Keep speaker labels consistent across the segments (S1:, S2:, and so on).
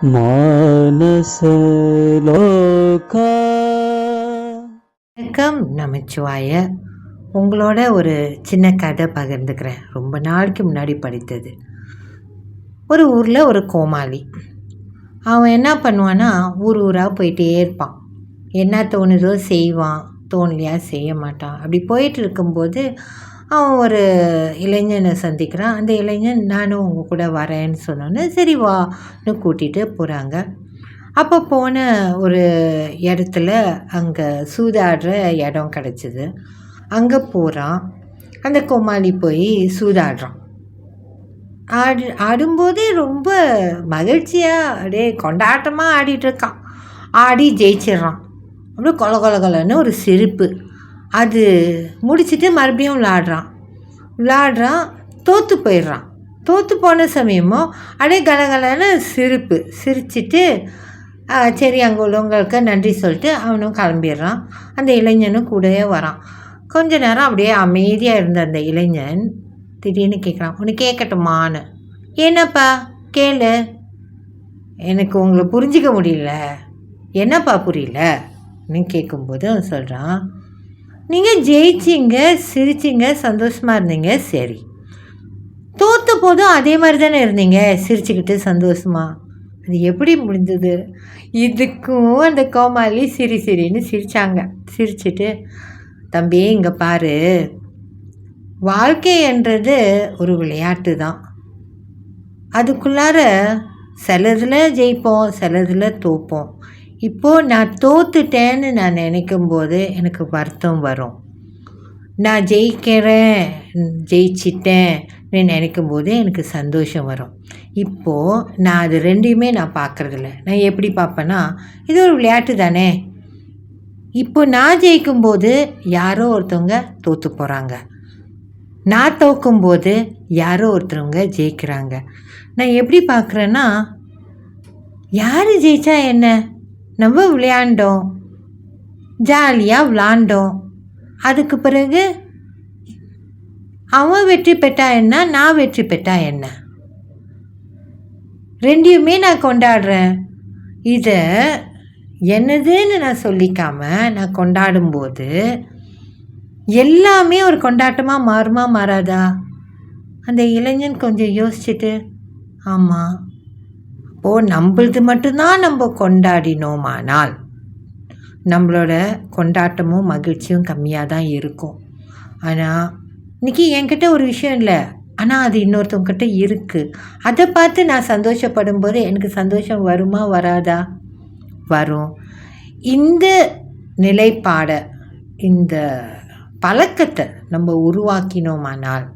S1: வணக்கம் நமச்சிவாய. உங்களோட ஒரு சின்ன கதை பகிர்ந்துக்கிறேன். ரொம்ப நாளைக்கு முன்னாடி படித்தது. ஒரு ஊரில் ஒரு கோமாளி. அவன் என்ன பண்ணுவான்னா ஊர் ஊராக போயிட்டே இருப்பான். என்ன தோணுதோ செய்வான். தோணலையா செய்ய மாட்டான். அப்படி போயிட்டு இருக்கும்போது அவன் ஒரு இளைஞனை சந்திக்கிறான். அந்த இளைஞன் நானும் உங்கள் கூட வரேன்னு சொன்னோன்னே சரி வான்னு கூட்டிகிட்டு போகிறாங்க அப்போ போன ஒரு இடத்துல அங்கே சூதாடுற இடம் கிடச்சிது. அங்கே போகிறான் அந்த கோமாளி போய் சூதாடுறான். ஆடு ஆடும்போதே ரொம்ப மகிழ்ச்சியாக அப்படியே கொண்டாட்டமாக ஆடிட்டுருக்கான் ஆடி ஜெயிச்சிடுறான். அப்படியே கொல கொல கொலன்னு ஒரு சிரிப்பு. அது முடிச்சுட்டு மறுபடியும் விளாடுறான். விளாடுறான் தோற்று போயிடுறான். தோற்று போன சமயமோ அப்படியே கலகலன்னு சிரிப்பு. சிரிச்சிட்டு சரி அங்கே உள்ளவங்களுக்கு நன்றி சொல்லிட்டு அவனும் கிளம்பிடுறான். அந்த இளைஞனும் கூடவே வரான். கொஞ்ச நேரம் அப்படியே அமைதியாக இருந்த அந்த இளைஞன் திடீர்னு கேட்குறான் உனக்கு கேட்கட்டுமான்னு? என்னப்பா? கேளு. எனக்கு உங்களை புரிஞ்சிக்க முடியல. என்னப்பா புரியல? அப்படின்னு கேட்கும்போது அவன் சொல்கிறான் நீங்கள் ஜெயிச்சிங்க சிரிச்சிங்க சந்தோஷமாக இருந்தீங்க சரி. தோத்த போதும் அதே மாதிரி தானே இருந்தீங்க சிரிச்சுக்கிட்டு சந்தோஷமா? அது எப்படி முடிஞ்சது? இதுக்கும் அந்த கோமாளி சிரி சிரின்னு சிரித்தாங்க சிரிச்சிட்டு தம்பி இங்கே பாரு. வாழ்க்கை என்றது ஒரு விளையாட்டு தான். அதுக்குள்ளார சிலதில் ஜெயிப்போம் சிலதில் தோப்போம். இப்போது நான் தோத்துட்டேன்னு நான் நினைக்கும் போது எனக்கு வருத்தம் வரும். நான் ஜெயிக்கிறேன் ஜெயிச்சிட்டேன்னு நினைக்கும் போது எனக்கு சந்தோஷம் வரும். இப்போது நான் அது ரெண்டையுமே நான் பார்க்குறதில்ல. நான் எப்படி பார்ப்பேன்னா இது ஒரு விளையாட்டு தானே. இப்போ நான் ஜெயிக்கும்போது யாரோ ஒருத்தவங்க தோற்று போகிறாங்க நான் தோக்கும்போது யாரோ ஒருத்தவங்க ஜெயிக்கிறாங்க. நான் எப்படி பார்க்குறேன்னா யார் ஜெயித்தா என்ன? நம்ம விளையாண்டோம். ஜாலியாக விளாண்டோம். அதுக்கு பிறகு அவன் வெற்றி பெற்றா என்ன நான் வெற்றி பெற்றா என்ன? ரெண்டையுமே நான் கொண்டாடுறேன். இதை என்னதுன்னு நான் சொல்லிக்காம நான் கொண்டாடும்போது எல்லாமே ஒரு கொண்டாட்டமாக மாறுமா மாறாதா? அந்த இளைஞன் கொஞ்சம் யோசிச்சுட்டு ஆமாம் அப்போது நம்மளது மட்டும்தான் நம்ம கொண்டாடினோமானால் நம்மளோட கொண்டாட்டமும் மகிழ்ச்சியும் கம்மியாக தான் இருக்கும். ஆனால் இன்றைக்கி என்கிட்ட ஒரு விஷயம் இல்லை. ஆனால் அது இன்னொருத்தவங்கிட்ட இருக்குது அதை பார்த்து நான் சந்தோஷப்படும் போது எனக்கு சந்தோஷம் வருமா வராதா? வரும். இந்த நிலைப்பாடை இந்த பழக்கத்தை நம்ம உருவாக்கினோமானால்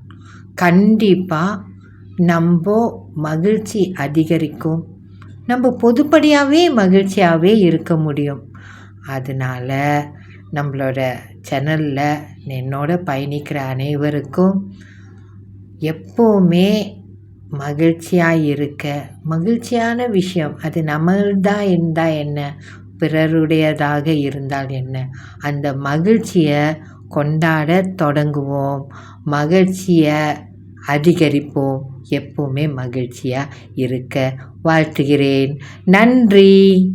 S1: கண்டிப்பாக நம்ம மகிழ்ச்சி அதிகரிக்கும். நம்ம பொதுப்படியாகவே மகிழ்ச்சியாகவே இருக்க முடியும். அதனால் நம்மளோட சேனலில் என்னோட பயணிக்கிற அனைவருக்கும் எப்போவுமே மகிழ்ச்சியாக இருக்க மகிழ்ச்சியான விஷயம். அது நம்மள்தான் இருந்தால் என்ன? பிறருடையதாக இருந்தால் என்ன? அந்த மகிழ்ச்சியை கொண்டாட தொடங்குவோம். மகிழ்ச்சியை அதிகரிப்போம். எப்போவுமே மகிழ்ச்சியாக இருக்க வாழ்த்துகிறேன். நன்றி.